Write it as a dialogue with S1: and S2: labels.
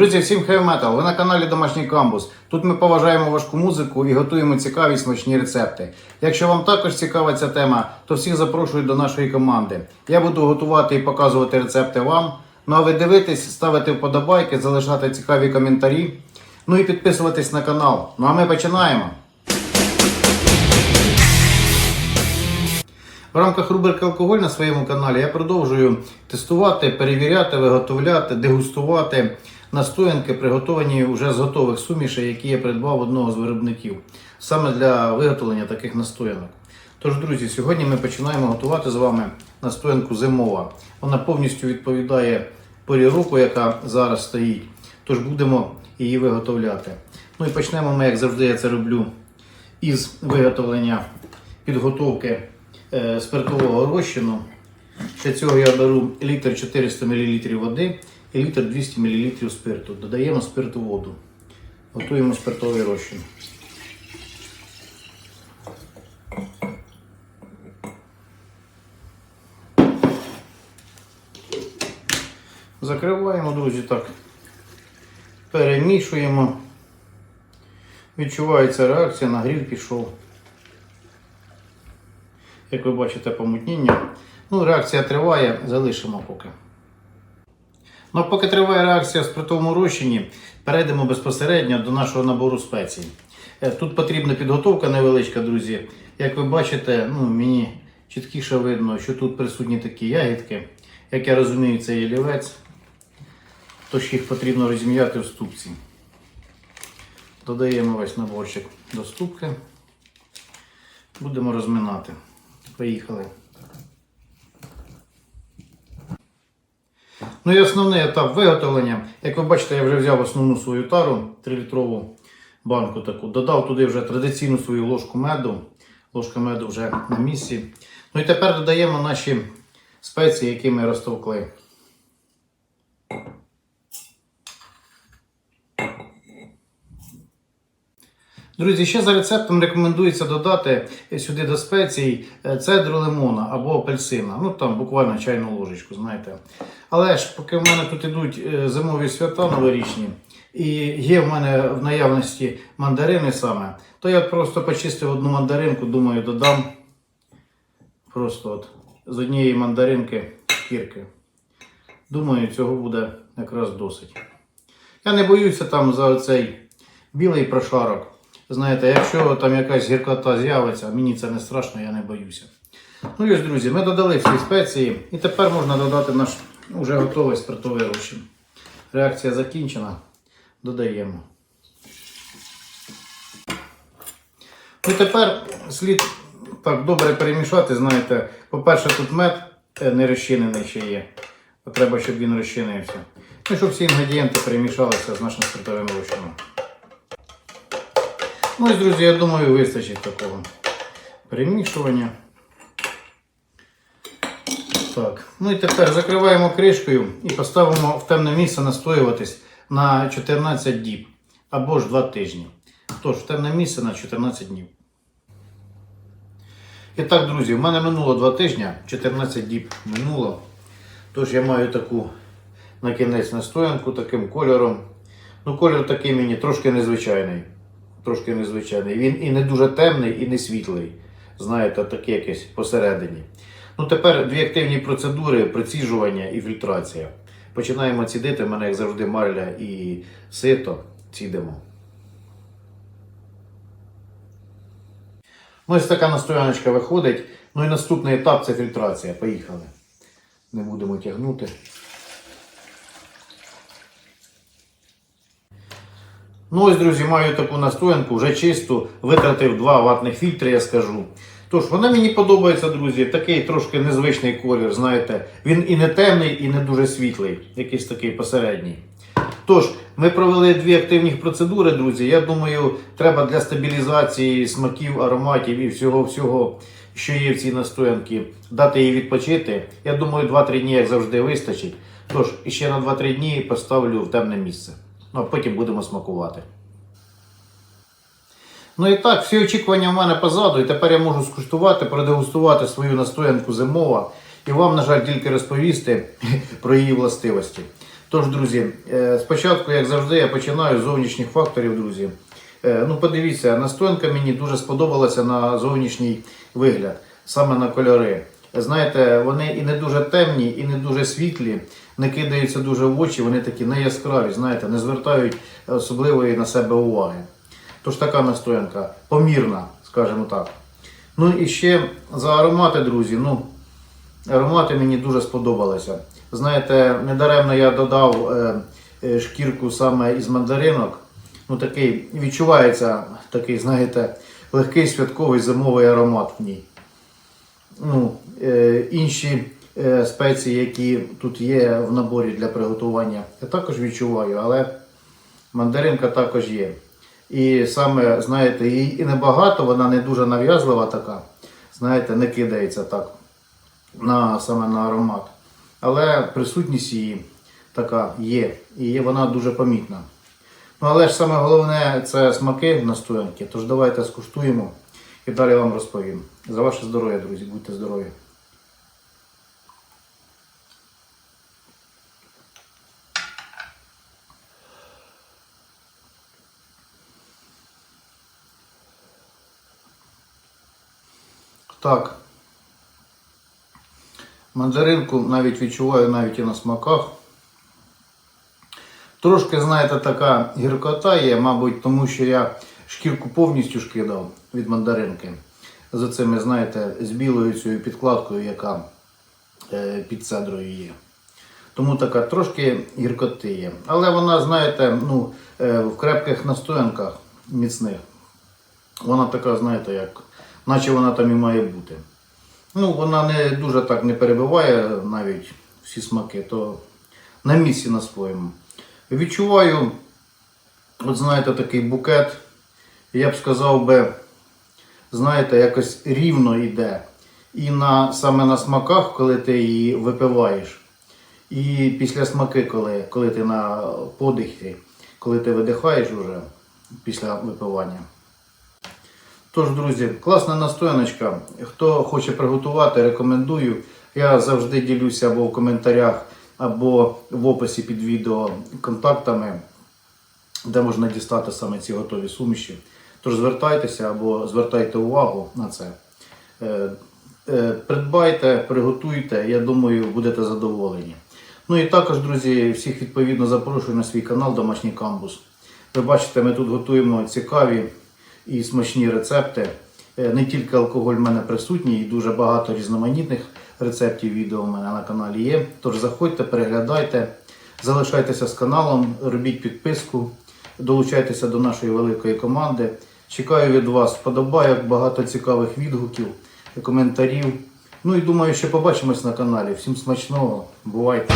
S1: Друзі, всім хай метал! Ви на каналі Домашній Камбус. Тут ми поважаємо важку музику і готуємо цікаві смачні рецепти. Якщо вам також цікава ця тема, то всіх запрошую до нашої команди. Я буду готувати і показувати рецепти вам. Ну а ви дивитесь, ставити вподобайки, залишати цікаві коментарі. Ну і підписуватись на канал. Ну а ми починаємо. В рамках рубрики Алкоголь на своєму каналі я продовжую тестувати, перевіряти, виготовляти, дегустувати настоянки, приготовані вже з готових сумішей, які я придбав одного з виробників, саме для виготовлення таких настоянок. Тож, друзі, сьогодні ми починаємо готувати з вами настоянку зимова. Вона повністю відповідає порі року, яка зараз стоїть. Тож будемо її виготовляти. Ну і почнемо ми, як завжди, я це роблю із виготовлення підготовки е, спиртового розчину. Для цього я беру літр 400 мл води літр 200 мл спирту. Додаємо спирту воду. Готуємо спиртовий розчин. Закриваємо, друзі, так. Перемішуємо. Відчувається реакція, нагрів пішов. Як ви бачите, помутніння. Ну, реакція триває, залишимо поки. Ну, поки триває реакція в спиртовому розчині, перейдемо безпосередньо до нашого набору спецій. Е, Тут потрібна підготовка невеличка, друзі. Як ви бачите, ну, мені чіткіше видно, що тут присутні такі ягідки. Як я розумію, це є лівець, тож їх потрібно розім'яти в ступці. Додаємо весь наборчик до ступки. Будемо розминати. Поїхали. Ну і основний етап виготовлення. Як ви бачите, я вже взяв основну свою тару, 3-літрову банку таку. Додав туди вже традиційну свою ложку меду. Ложка меду вже на місці. Ну і тепер додаємо наші спеції, які ми розтовкли. Друзі, ще за рецептом рекомендується додати сюди до спецій е, цедру лимона або апельсина. Ну там буквально чайну ложечку, знаєте. Але ж, поки в мене тут ідуть е, зимові свята новорічні, і є в мене в наявності мандарини саме, то я просто почистив одну мандаринку, думаю, додам просто от з однієї мандаринки шкірки. Думаю, цього буде якраз досить. Я не боюся там за цей білий прошарок. Знаєте, якщо там якась гіркота з'явиться, мені це не страшно, я не боюся. Ну і ось, друзі, ми додали всі спеції і тепер можна додати наш вже готовий спиртовий розчин. Реакція закінчена. Додаємо. Ну тепер слід так добре перемішати, знаєте, по-перше, тут мед е, не розчинений ще є. Треба, щоб він розчинився. Ну, щоб всі інгредієнти перемішалися з нашим спиртовим розчином. Ось, друзі, я думаю, вистачить такого перемішування. Так, ну і тепер закриваємо кришкою і поставимо в темне місце настоюватись на 14 діб або ж 2 тижні. Тож, в темне місце на 14 днів. І так, друзі, в мене минуло 2 тижні, 14 діб минуло. Тож я маю таку на кінець настоянку таким кольором. Ну, кольор такий мені трошки незвичайний. Трошки незвичайний. Він і не дуже темний, і не світлий. Знаєте, такий якийсь посередині. Ну, тепер дві активні процедури проціжування і фільтрація. Починаємо цідити. У мене, як завжди, марля і сито. Цідимо. Ну, ось така настояночка виходить. Ну і наступний етап це фільтрація. Поїхали. Не будемо тягнути. Ну ось, друзі, маю таку настоянку, вже чисту, витратив два ватних фільтри, я скажу. Тож, вона мені подобається, друзі, такий трошки незвичний колір, знаєте. Він і не темний, і не дуже світлий, якийсь такий посередній. Тож, ми провели дві активні процедури, друзі. Я думаю, треба для стабілізації смаків, ароматів і всього-всього, що є в цій настоянці, дати їй відпочити. Я думаю, 2-3 дні, як завжди, вистачить. Тож, ще на 2-3 дні поставлю в темне місце. Ну, а потім будемо смакувати. Ну і так, всі очікування в мене позаду, і тепер я можу скуштувати, продегустувати свою настоянку зимова і вам, на жаль, тільки розповісти про її властивості. Тож, друзі, е, спочатку, як завжди, я починаю з зовнішніх факторів, друзі. Е, Ну, подивіться, настоянка мені дуже сподобалася на зовнішній вигляд, саме на кольори. Знаєте, вони і не дуже темні, і не дуже світлі, не кидаються дуже в очі, вони такі не яскраві, знаєте, не звертають особливої на себе уваги. Тож така настоянка, помірна, скажімо так. Ну і ще за аромати, друзі. Ну, аромати мені дуже сподобалися. Знаєте, недаремно я додав е, е, шкірку саме із мандаринок. Ну, такий відчувається такий, знаєте, легкий святковий зимовий аромат в ній. Ну, е, інші спеції, які тут є в наборі для приготування, я також відчуваю, але мандаринка також є. І саме, знаєте, її і небагато, вона не дуже нав'язлива така. Знаєте, не кидається так на, саме на аромат. Але присутність її така є. І вона дуже помітна. Ну, але ж саме головне це смаки настоянки. Тож давайте скуштуємо і далі вам розповім. За ваше здоров'я, друзі, будьте здорові. Так. Мандаринку навіть відчуваю навіть і на смаках. Трошки, знаєте, така гіркота є, мабуть, тому що я шкірку повністю шкидав від мандаринки. За цими, знаєте, з білою цією підкладкою, яка е, під цедрою є. Тому така трошки гіркоти є. Але вона, знаєте, ну, е, в крепких настоянках міцних. Вона така, знаєте, як, наче вона там і має бути. Ну, вона не дуже так не перебиває навіть всі смаки, то на місці на своєму. Відчуваю, от знаєте, такий букет, я б сказав би, знаєте, якось рівно йде. І на, саме на смаках, коли ти її випиваєш, і після смаки, коли, коли ти на подихі, коли ти видихаєш вже після випивання. Тож, друзі, класна настояночка. Хто хоче приготувати, рекомендую. Я завжди ділюся або в коментарях, або в описі під відео контактами, де можна дістати саме ці готові суміші. Тож звертайтеся або звертайте увагу на це. Е, е, Придбайте, приготуйте, я думаю, будете задоволені. Ну і також, друзі, всіх відповідно запрошую на свій канал Домашній Камбус. Ви бачите, ми тут готуємо цікаві і смачні рецепти. Е, Не тільки алкоголь в мене присутній, і дуже багато різноманітних рецептів відео в мене на каналі є. Тож заходьте, переглядайте, залишайтеся з каналом, робіть підписку, долучайтеся до нашої великої команди. Чекаю від вас вподобайок, багато цікавих відгуків, коментарів. Ну і думаю, ще побачимось на каналі. Всім смачного, бувайте!